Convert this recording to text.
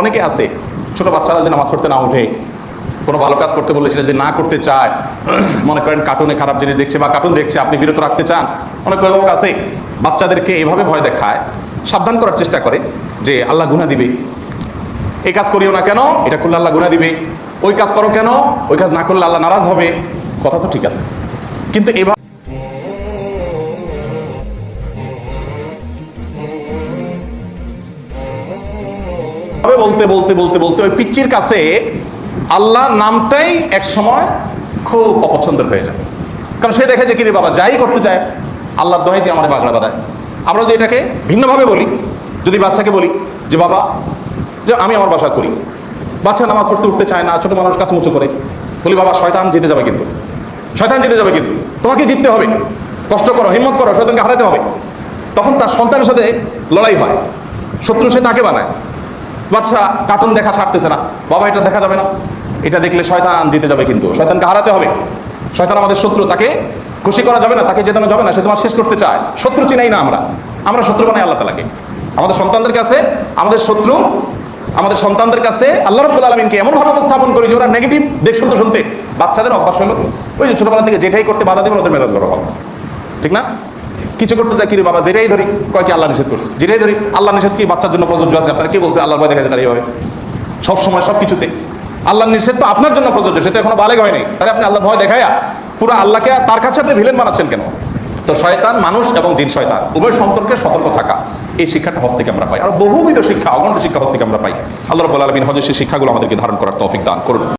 অনেকে আছে, ছোট বাচ্চারা যদি নামাজ পড়তে না উঠে কোনো ভালো কাজ করতে বললে সেটা যদি না করতে চায়, মনে করেন কার্টুনে খারাপ জিনিস দেখছে বা কার্টুন দেখছে, আপনি বিরত রাখতে চান, অনেক অভিভাবক আছে, বাচ্চাদেরকে এভাবে ভয় দেখায়, সাবধান করার চেষ্টা করে যে আল্লাহ গুণা দিবে। এই কাজ করিও না কেন? এটা করলে আল্লাহ গুণা দিবে। ওই কাজ করো কেন? ওই কাজ না করলে আল্লাহ নারাজ হবে। কথা তো ঠিক আছে। কিন্তু এবার তবে বলতে বলতে বলতে বলতে ওই পিচ্চির কাছে আল্লাহ নামটাই এক সময় খুব অপছন্দের হয়ে যায়। কারণ সে দেখে যে, কিরে বাবা, যাই করতে যায়, আল্লাহর দোহাই দিয়ে আমার বাগড়া বাঁধায়। আমরা যদি এটাকে ভিন্নভাবে বলি, যদি বাচ্চাকে বলি যে, বাবা, যে, আমি আমার বাসা করি। বাচ্চা নামাজ পড়তে উঠতে চায় না, ছোটো মানুষ কাছে মুচু করে। বলি, বাবা, শয়তান জিতে যাবে কিন্তু। শয়তান জিতে যাবে কিন্তু। তোমাকে জিততে হবে। কষ্ট করো, হিম্মত করো, শয়তানকে হারাতে হবে। তখন তার সন্তানের সাথে লড়াই হয়। শত্রু সে তাকে বানায়। বাচ্চা কার্টুন দেখা ছাড়তেছে না। বাবা, এটা দেখা যাবে না। এটা দেখলে শয়তান জিতে যাবে কিন্তু। শয়তানকে হারাতে হবে। শয়তান আমাদের শত্রু, তাকে খুশি করা যাবে না, তাকে জেতানো যাবে না, সে তোমার শেষ করতে চায়। শত্রু চিনাই না আমরা। আমরা শত্রু বানাই আল্লাহ তালাকে আমাদের সন্তানদের কাছে আমাদের শত্রু, আমাদের সন্তানদের কাছে আল্লাহ রব্বুল আলমিনকে এমনভাবে উপস্থাপন করি যে ওরা নেগেটিভ দেখ, শুনতে শুনতে বাচ্চাদের অভ্যাস হলো। ওই যে ছোটবেলা থেকে যেটাই করতে বাধা দেবেন, ওদের মেজাজ গরম হবে। ঠিক না? কিছু করতে যায় কিরে বাবা? যেটাই ধরি, কয় আল্লাহ নিষেধ করছে? যেটাই ধরি, আল্লাহ নিষেধ কি? বাচ্চার জন্য প্রযোজ্য আছে? আপনার কি বলছে, আল্লাহর ভয় দেখা যায় তার এইভাবে সব সময় সব কিছুতে আল্লাহর নিষেধ তো আপনার জন্য প্রযোজ্য, সে তো এখনও বালেগ হয়নি তাহলে আপনি আল্লাহ ভয় দেখায়া পুরো আল্লাহকে তার কাছে আপনি ভিলেন বানাচ্ছেন কেন? তো শয়তান মানুষ এবং দিন শয়তান, উভয় সম্পর্কে সতর্ক থাকা। এই শিক্ষাটা হস্ত থেকে আমরা পাই। আর বহুবিধ শিক্ষা, অগণিত শিক্ষা হস্ত থেকে আমরা পাই। আল্লাহ রব্বুল আলমিন হজের সেই শিক্ষাগুলো আমাদেরকে ধারণ করার তৌফিক দান করুন।